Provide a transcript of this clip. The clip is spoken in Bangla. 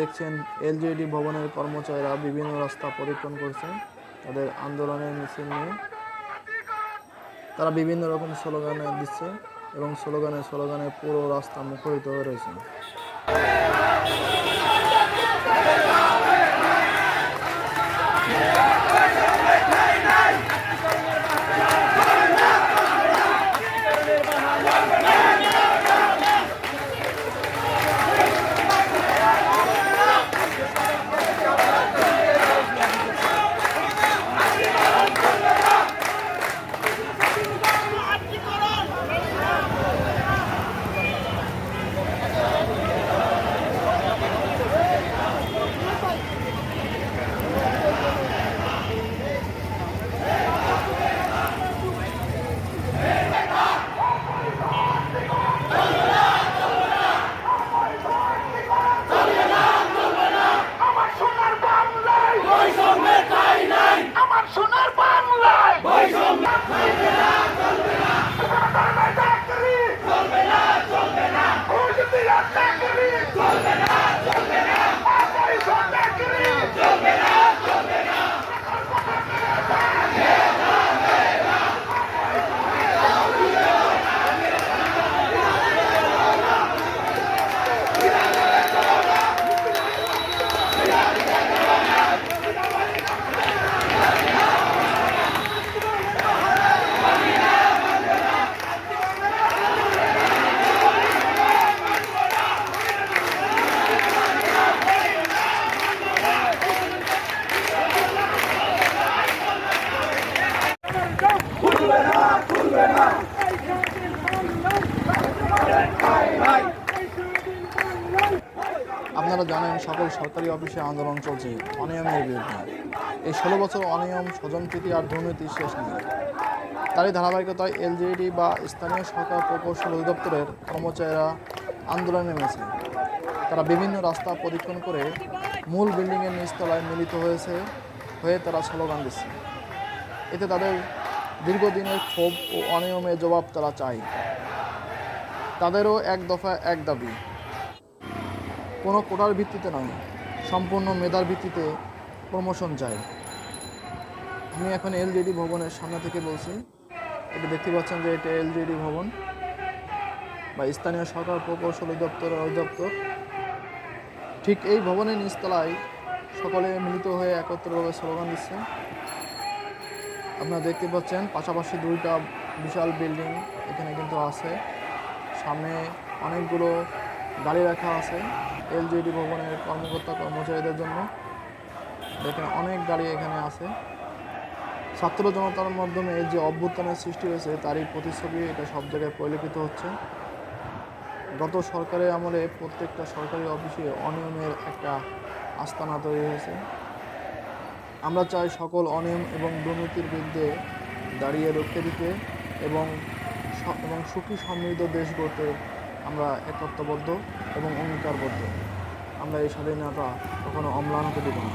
দেখছেন এলজেডি ভবনের কর্মচারীরা বিভিন্ন রাস্তা পরিক্রম করছেন। তাদের আন্দোলনের মিছিল নিয়ে তারা বিভিন্ন রকম স্লোগানে দিচ্ছে এবং স্লোগানে স্লোগানে পুরো রাস্তা মুখরিত হয়ে রয়েছে। আপনারা জানেন সকল সরকারি অফিসে আন্দোলন চলছে, অনিয়মের বিরুদ্ধে। এই ষোলো বছর অনিয়ম, স্বজনপ্রীতি আর দুর্নীতির শেষ নেই। তারই ধারাবাহিকতায় এলজেডি বা স্থানীয় সরকার প্রকৌশল অধিদপ্তরের কর্মচারীরা আন্দোলনে নেমেছে। তারা বিভিন্ন রাস্তা পরীক্ষণ করে মূল বিল্ডিংয়ের নিচতলায় মিলিত হয়েছে, হয়ে তারা স্লোগান দিচ্ছে। এতে তাদের দীর্ঘদিনের ক্ষোভ ও অনিয়মের জবাব তারা চায়। তাদেরও এক দফা এক দাবি। কোনো কোটার ভিত্তিতে নয়, সম্পূর্ণ মেধার ভিত্তিতে প্রমোশন চাই। আমি এখন এলজেডি ভবনের সামনে থেকে বলছি, এটা দেখতে পাচ্ছেন যে এটা এলজেডি ভবন বা স্থানীয় সরকার প্রকৌশল অধিদপ্তর অধিদপ্তর। ঠিক এই ভবনের নিচতলায় সকলে মিলিত হয়ে একত্রভাবে স্লোগান দিচ্ছে। আপনারা দেখতে পাচ্ছেন, পাশাপাশি দুইটা বিশাল বিল্ডিং এখানে কিন্তু আছে। সামনে অনেকগুলো গাড়ি রাখা আছে এলজিডি ভবনের কর্মকর্তা কর্মচারীদের জন্য। দেখেন অনেক গাড়ি এখানে আছে। ছাত্র জনতার মাধ্যমে যে অভ্যুত্থানের সৃষ্টি হয়েছে, তারই প্রতিচ্ছবি এটা সব জায়গায় পরিলক্ষিত হচ্ছে। গত সরকারের আমলে প্রত্যেকটা সরকারি অফিসে অনিয়মের একটা আস্তানা তৈরি হয়েছে। আমরা চাই সকল অনিয়ম এবং দুর্নীতির বিরুদ্ধে দাঁড়িয়ে রক্ষে দিতে এবং এবং সুখী সমৃদ্ধ দেশ গড়তে আমরা একত্রবদ্ধ এবং অঙ্গীকারবদ্ধ। আমরা এই স্বাধীনতা কখনো অম্লান হতে দেব না।